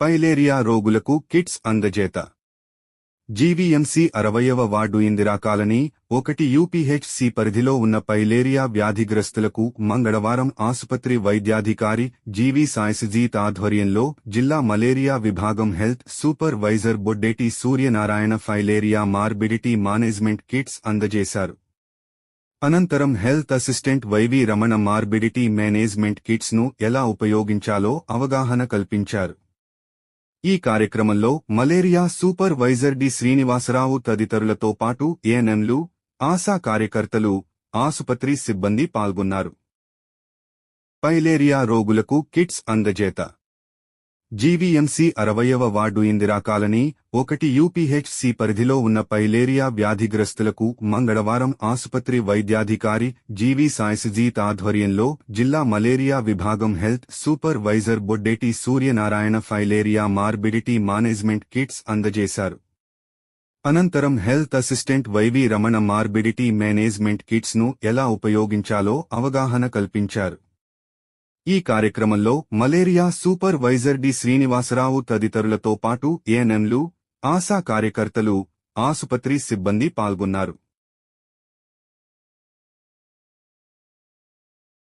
Filaria రోగులకు kits అందజేత. GVMC అరవయవ వార్డు ఇందిరా కాలనీ ఒకటి యూపీహెచ్సి పరిధిలో ఉన్న పైలేరియా వ్యాధిగ్రస్తులకు మంగళవారం ఆసుపత్రి వైద్యాధికారి జీవీ సాయసుజీత్ ఆధ్వర్యంలో జిల్లా మలేరియా విభాగం health supervisor Boddeti Suryanarayana filaria morbidity management kits అందజేశారు. అనంతరం health assistant YV Ramana morbidity management కిట్స్ను ఎలా ఉపయోగించాలో అవగాహన కల్పించారు. ఈ కార్యక్రమంలో malaria supervisor D Srinivasarao తదితరులతో పాటు ఏఎన్ఎంలు ఆశా కార్యకర్తలు ఆసుపత్రి సిబ్బంది పాల్గొన్నారు. పైలేరియా రోగులకు కిట్స్ అందజేత. జీవీఎంసీ అరవయవ వార్డు ఇందిరా కాలనీ ఒకటి యూపీహెచ్సి పరిధిలో ఉన్న పైలేరియా వ్యాధిగ్రస్తులకు మంగళవారం ఆసుపత్రి వైద్యాధికారి జీవీ సాయసుజీత్ ఆధ్వర్యంలో జిల్లా మలేరియా విభాగం health supervisor Boddeti Suryanarayana filaria morbidity management kits అందజేశారు. అనంతరం health assistant YV Ramana morbidity management కిట్స్ను ఎలా ఉపయోగించాలో అవగాహన కల్పించారు. ఈ కార్యక్రమంలో malaria supervisor D Srinivasarao తదితరులతో పాటు ఏఎన్ఎంలు ఆశా కార్యకర్తలు ఆసుపత్రి సిబ్బంది పాల్గొన్నారు.